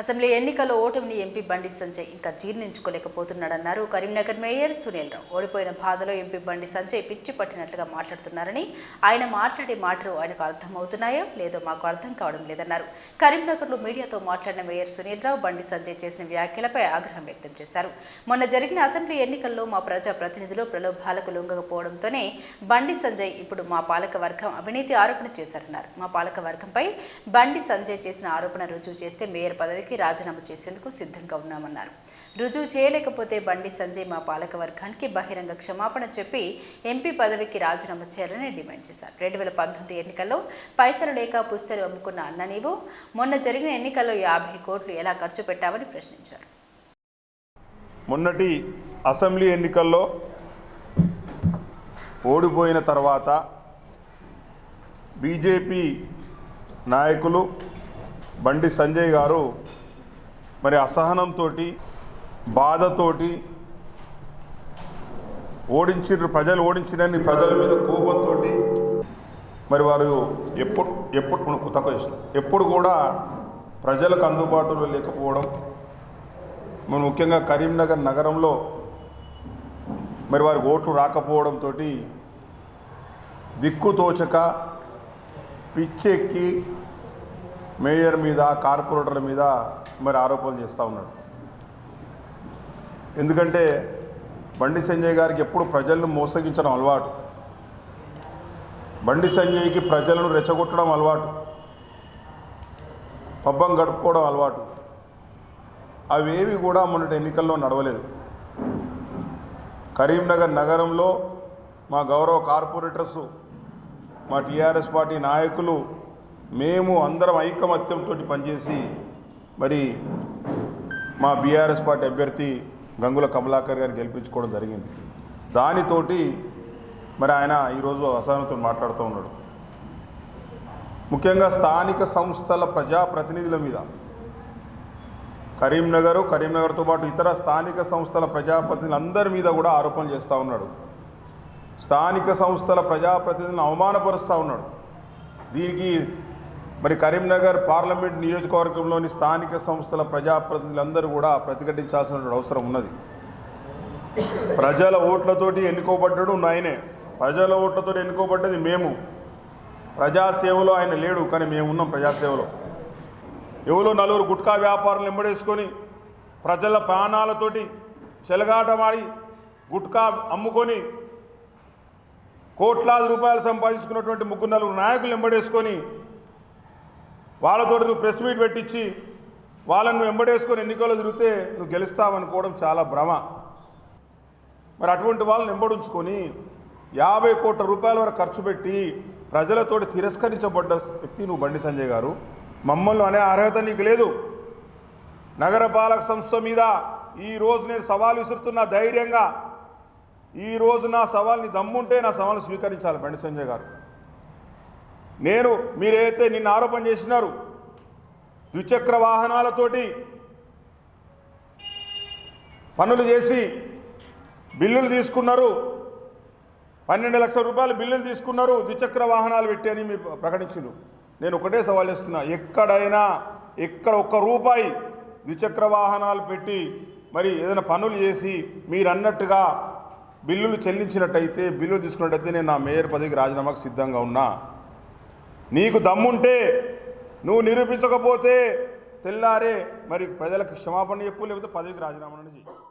Assembly ఎన్నికల్లో ఓటమిని MP Bandi Sanjay ఇంకా జీర్ణించుకోలేకపోతున్నాడన్నారు. కరీంనగర్ మేయర్ సునీల్ రావు. ఓడిపోయిన బాధలో ఎంపీ బండి సంజయ్ పిచ్చి పట్టినట్లుగా మాట్లాడుతున్నారని ఆయన మాట్లాడే మాటలు ఆయనకు అర్థమవుతున్నాయో లేదో మాకు అర్థం కావడం లేదన్నారు. కరీంనగర్లో మీడియాతో మాట్లాడిన మేయర్ సునీల్ రావు బండి సంజయ్ చేసిన వ్యాఖ్యలపై ఆగ్రహం వ్యక్తం చేశారు. మొన్న జరిగిన అసెంబ్లీ ఎన్నికల్లో మా ప్రజా ప్రతినిధులు ప్రలోభాలకు లొంగకపోవడంతోనే బండి సంజయ్ ఇప్పుడు మా పాలక వర్గం అవినీతి ఆరోపణ చేశారన్నారు. మా పాలక వర్గంపై బండి సంజయ్ చేసిన ఆరోపణ రుజువు చేస్తే మేయర్ పదవికి రాజీనామా చేసేందుకు సిద్ధంగా ఉన్నామన్నారు. రుజువు చేయలేకపోతే బండి సంజయ్ మా పాలక వర్గానికి బహిరంగ క్షమాపణ చెప్పి ఎంపీ పదవికి రాజీనామా చేయాలని డిమాండ్ చేశారు. రెండు వేల పంతొమ్మిది ఎన్నికల్లో పైసలు లేక పుస్తలు అమ్ముకున్న అన్న నీవు మొన్న జరిగిన ఎన్నికల్లో యాభై కోట్లు ఎలా ఖర్చు పెట్టావని ప్రశ్నించారు. మొన్నటి అసెంబ్లీ ఎన్నికల్లో ఓడిపోయిన తర్వాత బీజేపీ నాయకులు బండి సంజయ్ గారు మరి అసహనంతో బాధతోటి ఓడించిన ప్రజలు ఓడించినని ప్రజల మీద కోపంతో మరి వారు ఎప్పుడు ఎప్పుడు తక్కువ చేసినాం ఎప్పుడు కూడా ప్రజలకు అందుబాటులో లేకపోవడం మరి ముఖ్యంగా కరీంనగర్ నగరంలో మరి వారికి ఓట్లు రాకపోవడంతో దిక్కుతోచక పిచ్చెక్కి మేయర్ మీద కార్పొరేటర్ల మీద మరి ఆరోపణలు చేస్తూ ఉన్నాడు. ఎందుకంటే బండి సంజయ్ గారికి ఎప్పుడు ప్రజలను మోసగించడం అలవాటు. బండి సంజయ్కి ప్రజలను రెచ్చగొట్టడం అలవాటు. పబ్బం గడుపుకోవడం అలవాటు. అవేవి కూడా మొన్నటి ఎన్నికల్లో నడవలేదు. కరీంనగర్ నగరంలో మా గౌరవ కార్పొరేటర్స్ మా టీఆర్ఎస్ పార్టీ నాయకులు మేము అందరం ఐకమత్యంతో పనిచేసి మరి మా బీఆర్ఎస్ పార్టీ అభ్యర్థి గంగుల కమలాకర్ గారు గెలిపించుకోవడం జరిగింది. దానితోటి మరి ఆయన ఈరోజు అసహనంతో మాట్లాడుతూ ఉన్నాడు. ముఖ్యంగా స్థానిక సంస్థల ప్రజాప్రతినిధుల మీద కరీంనగర్ కరీంనగర్తో పాటు ఇతర స్థానిక సంస్థల ప్రజాప్రతినిధులందరి మీద కూడా ఆరోపణలు చేస్తూ ఉన్నాడు. స్థానిక సంస్థల ప్రజాప్రతినిధులను అవమానపరుస్తూ ఉన్నాడు. దీనికి మరి కరీంనగర్ పార్లమెంట్ నియోజకవర్గంలోని స్థానిక సంస్థల ప్రజాప్రతినిధులందరూ కూడా ప్రతిఘటించాల్సిన అవసరం ఉన్నది. ప్రజల ఓట్లతోటి ఎన్నుకోబడ్డాడు నాయనే. ప్రజల ఓట్లతో ఎన్నుకోబడ్డది మేము. ప్రజాసేవలో ఆయన లేడు కానీ మేము ఉన్నాం ప్రజాసేవలో. ఎవరో నలుగురు గుట్కా వ్యాపారులు ఎంబడేసుకొని ప్రజల ప్రాణాలతోటి చెలగాటమాడి గుట్కా అమ్ముకొని కోట్లాది రూపాయలు సంపాదించుకున్నటువంటి ముగ్గురు నలుగురు నాయకులు ఎంబడేసుకొని వాళ్ళతో నువ్వు ప్రెస్ మీట్ పెట్టించి వాళ్ళను నువ్వు వెంబడేసుకొని ఎన్నికల్లో తిరిగితే నువ్వు గెలుస్తావనుకోవడం చాలా భ్రమ. మరి అటువంటి వాళ్ళని వెంబడించుకొని యాభై కోట్ల రూపాయల వరకు ఖర్చు పెట్టి ప్రజలతోటి తిరస్కరించబడ్డ వ్యక్తి నువ్వు బండి సంజయ్ గారు. మమ్మల్ని అనే అర్హత నీకు లేదు. నగరపాలక సంస్థ మీద ఈ రోజు నేను సవాల్ విసురుతున్నా ధైర్యంగా. ఈ రోజు నా సవాల్ని దమ్ముంటే నా సవాల్ని స్వీకరించాలి బండి సంజయ్ గారు. నేను మీరైతే నిన్న ఆరోపణ చేసినారు ద్విచక్ర వాహనాలతోటి పనులు చేసి బిల్లులు తీసుకున్నారు పన్నెండు లక్షల రూపాయలు బిల్లులు తీసుకున్నారు ద్విచక్ర వాహనాలు పెట్టి అని మీరు ప్రకటించారు నేను ఒకటే సవాల్ చేస్తున్నా ఎక్కడైనా ఎక్కడ ఒక్క రూపాయి ద్విచక్ర వాహనాలు పెట్టి మరి ఏదైనా పనులు చేసి మీరు అన్నట్టుగా బిల్లులు చెల్లించినట్టయితే బిల్లులు తీసుకున్నట్టయితే నేను నా మేయర్ పదవికి రాజీనామాకు సిద్ధంగా ఉన్నా. నీకు దమ్ముంటే నువ్వు నిరూపించకపోతే తెల్లారే. మరి ప్రజలకు క్షమాపణ చెప్పు లేకపోతే పదవికి రాజీనామా చేయి